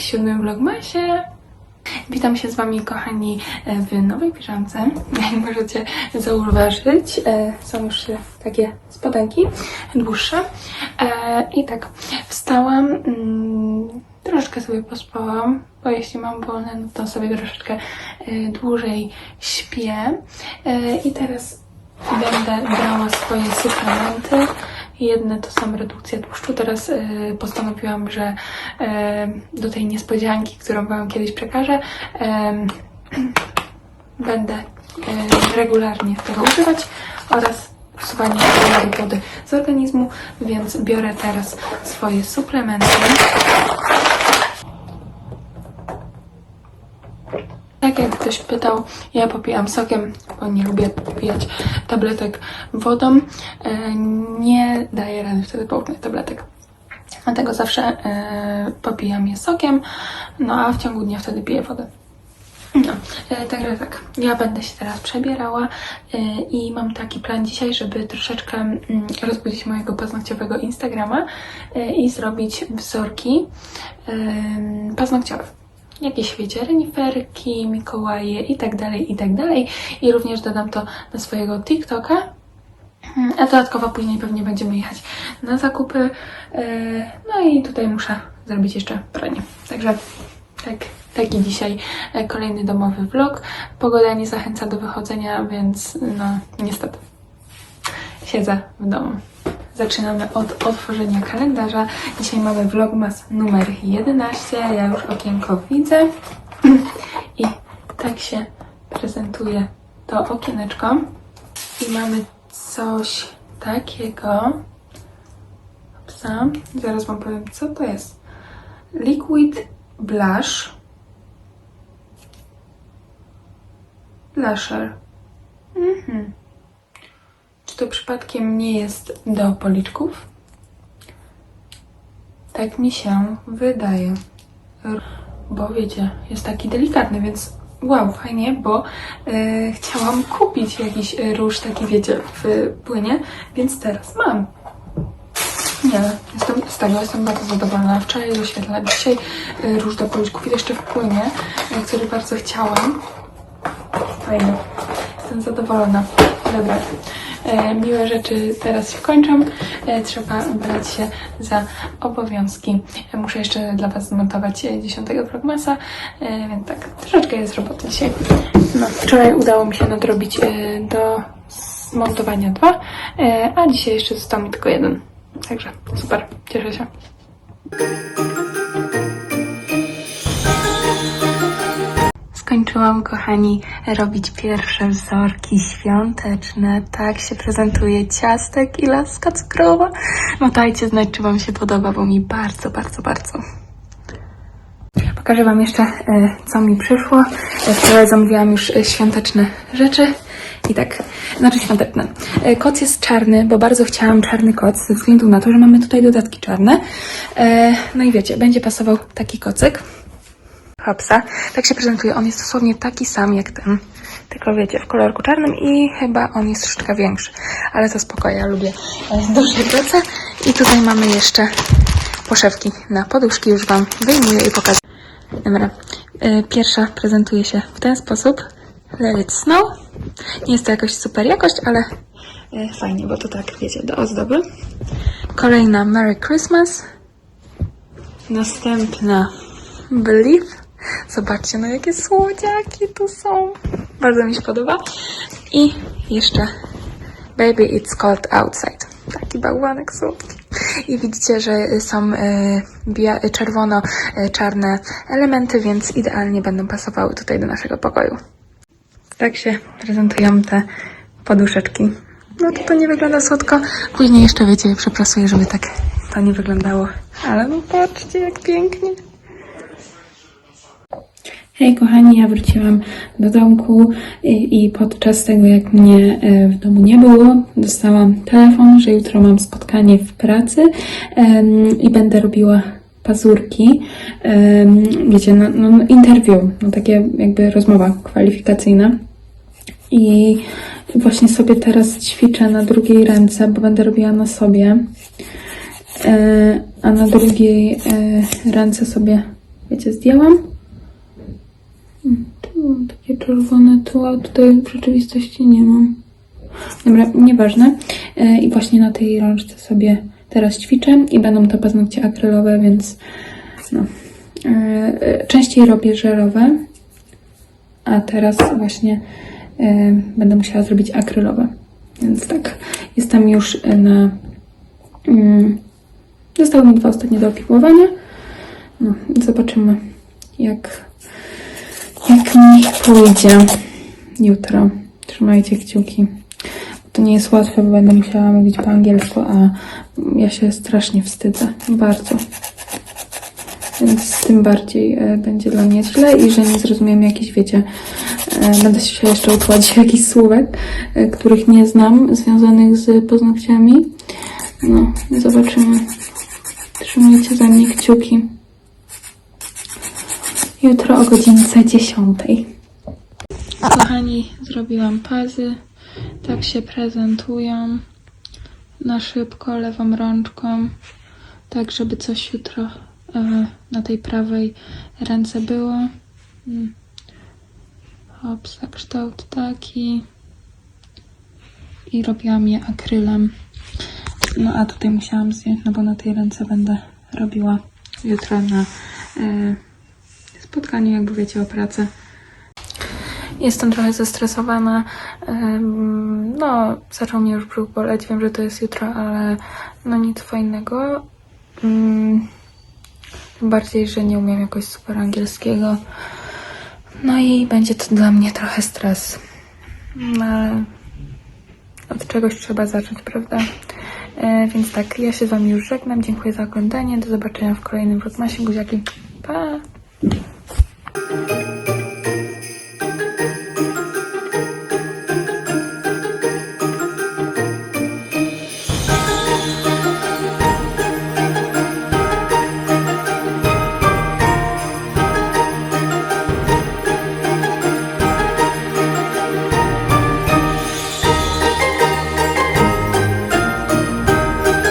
w siódmym vlogmasie. Witam się z Wami, kochani, w nowej piżamce. Jak możecie zauważyć, e, są już takie spodenki dłuższe. E, I tak, wstałam, mm, troszeczkę sobie pospałam, bo jeśli mam wolne, no to sobie troszeczkę e, dłużej śpię. I teraz będę brała swoje suplementy. Jedne to są redukcja tłuszczu. Teraz e, postanowiłam, że e, do tej niespodzianki, którą Wam kiedyś przekażę, em, będę e, regularnie tego używać oraz usuwanie wody z organizmu, więc biorę teraz swoje suplementy. Tak jak ktoś pytał, ja popijam sokiem, bo nie lubię popijać tabletek wodą. E, Nie daję rady wtedy połknąć tabletek. Dlatego zawsze e, popijam je sokiem, no a w ciągu dnia wtedy piję wodę. No, e, także tak, ja będę się teraz przebierała i mam taki plan dzisiaj, żeby troszeczkę mm, rozbudzić mojego paznokciowego Instagrama i zrobić wzorki paznokciowe. Jakieś, wiecie, reniferki, Mikołaje i tak dalej, i tak dalej. I również dodam to na swojego TikToka. Mm, A dodatkowo później pewnie będziemy jechać na zakupy. e, No i tutaj muszę zrobić jeszcze pranie. Także tak, taki dzisiaj e, kolejny domowy vlog. Pogoda nie zachęca do wychodzenia, więc no niestety siedzę w domu. Zaczynamy od otworzenia kalendarza. Dzisiaj mamy vlogmas numer 11. Ja już okienko widzę. I tak się prezentuje to okieneczko. I mamy coś takiego. Opsa. Zaraz wam powiem, co to jest. Liquid blush. Blusher. Mhm. To przypadkiem nie jest do policzków? Tak mi się wydaje. Bo wiecie, jest taki delikatny, więc wow, fajnie, bo e, chciałam kupić jakiś róż taki, wiecie, w płynie, więc teraz mam. Nie, jestem, z tego jestem bardzo zadowolona. Wczoraj doświetlałam, dzisiaj e, róż do policzków i jeszcze w płynie, e, który bardzo chciałam. Fajnie. Jestem zadowolona. Dobra. E, miłe rzeczy teraz się kończą. E, trzeba brać się za obowiązki. E, muszę jeszcze dla Was zmontować 10 vlogmasa, e, więc tak, troszeczkę jest roboty dzisiaj. No, wczoraj udało mi się nadrobić do zmontowania dwa, a dzisiaj jeszcze został mi tylko jeden. Także super, cieszę się. Skończyłam, kochani, robić pierwsze wzorki świąteczne. Tak się prezentuje ciastek i laska cukrowa. No dajcie znać, czy Wam się podoba, bo mi bardzo, bardzo, bardzo. Pokażę Wam jeszcze, e, co mi przyszło. E, Wczoraj zamówiłam już e, świąteczne rzeczy. I tak, znaczy świąteczne. Koc jest czarny, bo bardzo chciałam czarny koc, ze względu na to, że mamy tutaj dodatki czarne. No i wiecie, będzie pasował taki kocyk. Hopsa. Tak się prezentuje. On jest dosłownie taki sam jak ten. Tylko wiecie, w kolorku czarnym i chyba on jest troszeczkę większy. Ale to spoko, ja lubię e, duże prace. I tutaj mamy jeszcze poszewki na poduszki. Już Wam wyjmuję i pokażę. Dobra. E, Pierwsza prezentuje się w ten sposób. Let it snow. Nie jest to jakoś super jakość, ale e, fajnie, bo to tak, wiecie, do ozdoby. Kolejna Merry Christmas. Następna Believe. Zobaczcie, no jakie słodziaki tu są. Bardzo mi się podoba. I jeszcze Baby It's Cold Outside. Taki bałwanek słodki. I widzicie, że są e, bia- czerwono-czarne elementy, więc idealnie będą pasowały tutaj do naszego pokoju. Tak się prezentują te poduszeczki. No to to nie wygląda słodko. Później jeszcze, wiecie, przeprasuję, żeby tak to nie wyglądało. Ale no patrzcie, jak pięknie. Hej kochani, ja wróciłam do domku i, i podczas tego jak mnie e, w domu nie było, dostałam telefon, że jutro mam spotkanie w pracy em, i będę robiła pazurki. Em, wiecie, no, no no, takie jakby rozmowa kwalifikacyjna. I właśnie sobie teraz ćwiczę na drugiej ręce, bo będę robiła na sobie. E, a na drugiej e, ręce sobie, wiecie, zdjęłam. Mm, Tu mam takie czerwone tu, a tutaj w rzeczywistości nie mam. Dobra, nieważne. E, I właśnie na tej rączce sobie teraz ćwiczę i będą to paznokcie akrylowe, więc no. E, e, Częściej robię żelowe, a teraz właśnie będę musiała zrobić akrylowe. Więc tak, jestem już na... Mm, zostały mi dwa ostatnie do. No, zobaczymy, jak, mi pójdzie jutro. Trzymajcie kciuki. To nie jest łatwe, bo będę musiała mówić po angielsku, a ja się strasznie wstydzę. Bardzo. Więc tym bardziej e, będzie dla mnie źle i że nie zrozumiem jakichś, wiecie, e, będę się jeszcze uczyć jakichś słówek, e, których nie znam, związanych z paznokciami. No, zobaczymy. Trzymajcie za mnie kciuki. Jutro o godzince 10. Kochani, zrobiłam pazy. Tak się prezentują. Na szybko, lewą rączką. Tak, żeby coś jutro e, na tej prawej ręce było. Mm. Hops, kształt taki. I robiłam je akrylem. No a tutaj musiałam zdjąć, no bo na tej ręce będę robiła jutro na e, spotkaniu, jakby wiecie, o pracę. Jestem trochę zestresowana. No, zaczął mnie już brzuch boleć. Wiem, że to jest jutro, ale no nic fajnego. Mm, Tym bardziej, że nie umiem jakoś super angielskiego. No i będzie to dla mnie trochę stres. No, ale od czegoś trzeba zacząć, prawda? E, Więc tak, ja się z Wami już żegnam. Dziękuję za oglądanie. Do zobaczenia w kolejnym Rotmasie. Buziaki.